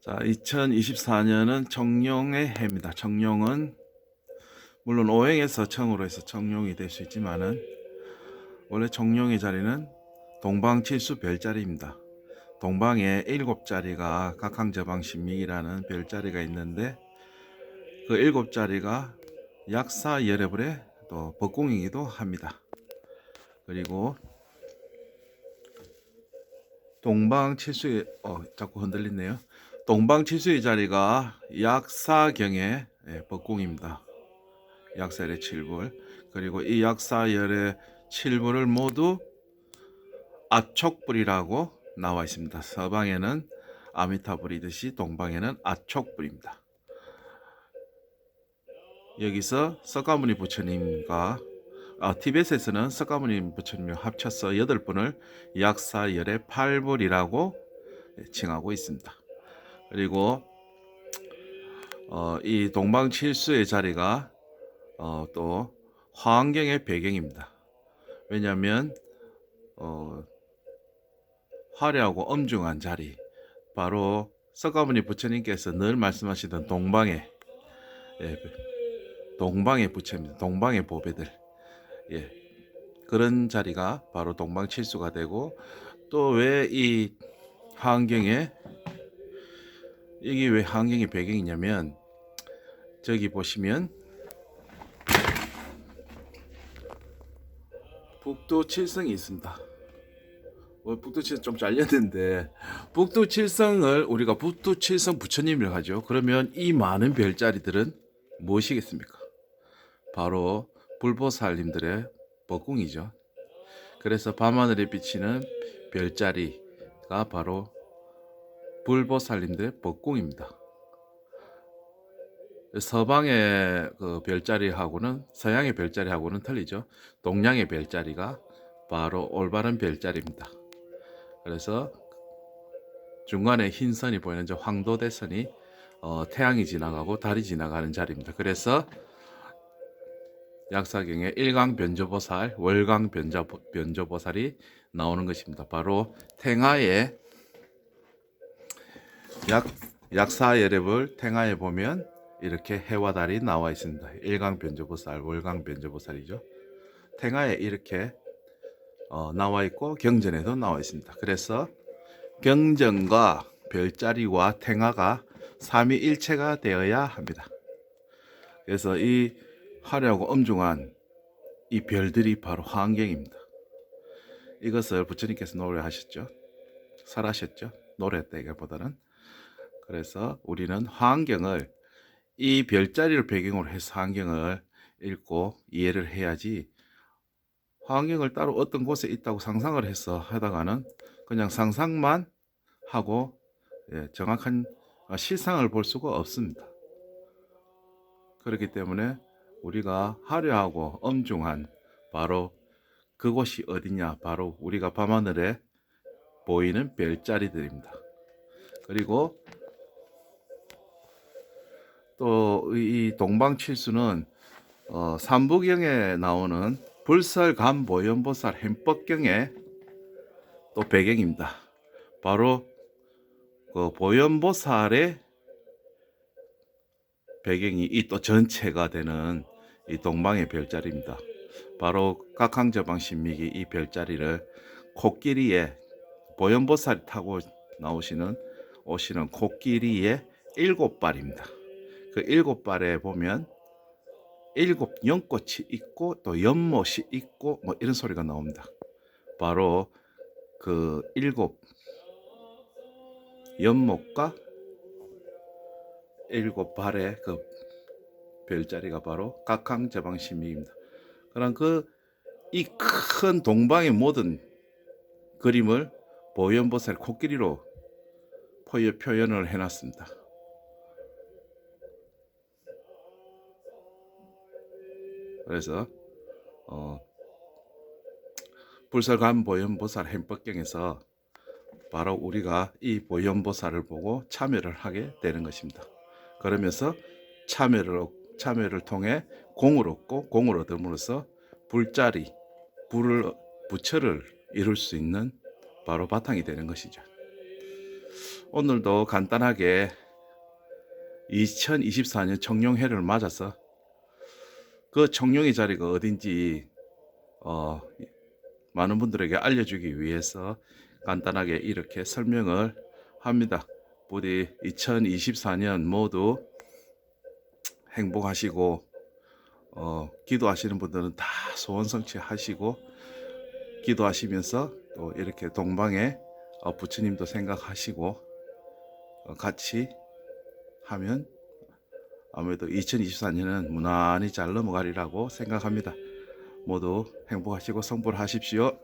자, 2024년은 청룡의 해입니다. 청룡은 물론 오행에서 청으로 해서 청룡이 될 수 있지만은 원래 청룡의 자리는 동방 칠수 별자리입니다. 동방에 일곱 자리가 각항저방신믹이라는 별자리가 있는데 그 일곱 자리가 약사 열애불의 또 법궁이기도 합니다. 그리고 동방 칠수의 어 자꾸 흔들리네요. 동방칠수의 자리가 약사경의 예, 법궁입니다. 약사열의 칠불 그리고 이 약사열의 칠불을 모두 아촉불이라고 나와 있습니다. 서방에는 아미타불이듯이 동방에는 아촉불입니다. 여기서 석가모니 부처님과 아, 티베트에서는 석가모니 부처님을 합쳐서 여덟 분을 약사열의 팔불이라고 칭하고 있습니다. 그리고 어, 이 동방칠수의 자리가 어, 또 화환경의 배경입니다. 왜냐하면 어, 화려하고 엄중한 자리, 바로 석가모니 부처님께서 늘 말씀하시던 동방의 예, 동방의 부처입니다. 동방의 보배들, 예, 그런 자리가 바로 동방칠수가 되고 또 왜 이 화환경에 이게 왜 환경의 배경이냐면 저기 보시면 북도 칠성이 있습니다. 어, 북도 칠성 좀 잘렸는데 북도 칠성을 우리가 북도 칠성 부처님이라고 하죠. 그러면 이 많은 별자리들은 무엇이겠습니까? 바로 불보살님들의 법궁이죠. 그래서 밤하늘에 비치는 별자리가 바로 불보살님들의 법궁입니다. 서방의 그 별자리하고는 서양의 별자리하고는 틀리죠. 동양의 별자리가 바로 올바른 별자리입니다. 그래서 중간에 흰 선이 보이는 저 황도대선이 어, 태양이 지나가고 달이 지나가는 자리입니다. 그래서 약사경에 일강 변조보살, 월강 변자, 변조보살이 나오는 것입니다. 바로 탱하의 약 약사 예랩을 탱하에 보면 이렇게 해와 달이 나와 있습니다. 일강 변조보살, 월강 변조보살이죠. 탱하에 이렇게 어, 나와 있고 경전에도 나와 있습니다. 그래서 경전과 별자리와 탱하가 삼위일체가 되어야 합니다. 그래서 이 화려하고 엄중한 이 별들이 바로 환경입니다. 이것을 부처님께서 노래하셨죠. 설하셨죠. 노래때기보다는 그래서 우리는 환경을 이 별자리를 배경으로 해서 환경을 읽고 이해를 해야지 환경을 따로 어떤 곳에 있다고 상상을 해서 하다가는 그냥 상상만 하고 예, 정확한 실상을 볼 수가 없습니다. 그렇기 때문에 우리가 화려하고 엄중한 바로 그곳이 어디냐 바로 우리가 밤하늘에 보이는 별자리들입니다. 그리고 또 이 동방칠수는 어, 삼부경에 나오는 불설감보현보살 햄법경의 또 배경입니다. 바로 그 보현보살의 배경이 이 또 전체가 되는 이 동방의 별자리입니다. 바로 각항저방 신미기 이 별자리를 코끼리에 보현보살이 타고 나오시는 오시는 코끼리의 일곱 발입니다. 그 일곱 발에 보면 일곱 연꽃이 있고 또 연못이 있고 뭐 이런 소리가 나옵니다. 바로 그 일곱 연못과 일곱 발의 그 별자리가 바로 각항저방신미입니다. 그런 그 이 큰 동방의 모든 그림을 보현보살 코끼리로 표현을 해놨습니다. 그래서 어, 불설감 보현보살 행법경에서 바로 우리가 이 보현보살을 보고 참여를 하게 되는 것입니다. 그러면서 참여를 참여를 통해 공을 얻고 공을 얻음으로써 불자리 불을 부처를 이룰 수 있는 바로 바탕이 되는 것이죠. 오늘도 간단하게 2024년 청룡해를 맞아서 그 청룡의 자리가 어딘지 어, 많은 분들에게 알려주기 위해서 간단하게 이렇게 설명을 합니다. 부디 2024년 모두 행복하시고 어, 기도하시는 분들은 다 소원 성취하시고 기도하시면서 또 이렇게 동방에 어, 부처님도 생각하시고 어, 같이 하면 아무래도 2024년은 무난히 잘 넘어가리라고 생각합니다. 모두 행복하시고 성불하십시오.